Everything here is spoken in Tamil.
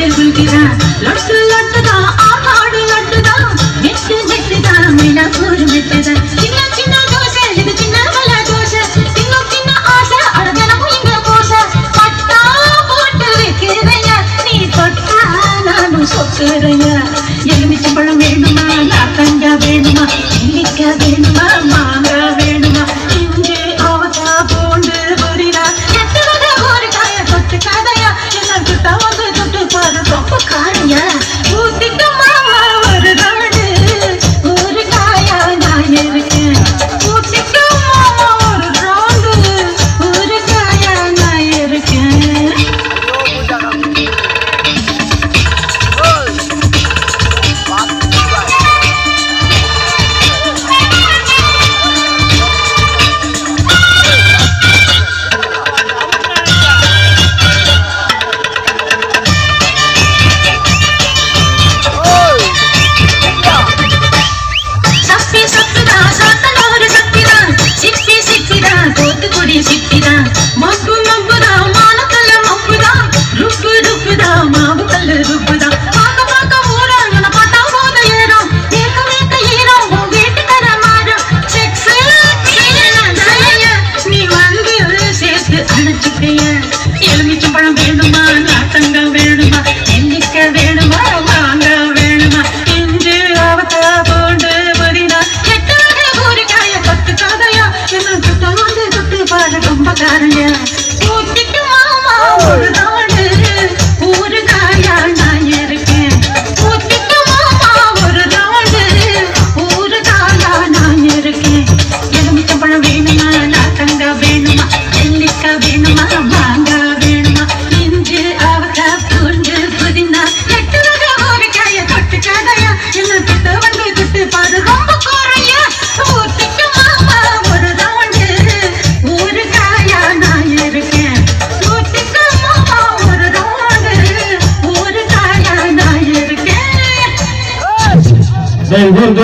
மாட்டில் விழுகிறான். லொட்டு லட்டுதா ஆடு லட்டுதா. மெட்டு மெட்டுதா மேல கூறு மெட்டுதா. சின்ன சின்ன தோசை இது சின்ன பல தோசை. சின்ன சின்ன ஆசை அடதனமும் இங்க கோசை பட்டா போட்டு வைக்கிறேங்க. நீ தொட்டா நானும் சொக்கிறேங்க. எலுமிச்சம்பழம் வேணுமா? நாத்தங்கா வேணுமா? நெல்லிக்காய் வேணுமா? மாங்காய் எலுமிச்சம்பழம் வேணுமா? நாத்தங்க வேணுமா? எண்ணிக்க வேணுமா? வாங்க வேணுமா? இன்று ஆபத்தா போண்டு புதினா. எட்டு கூறிக்காய பத்து காதையா? என்ன சுத்த வந்து சுத்தி பாரு கும்பக்காரையா send him to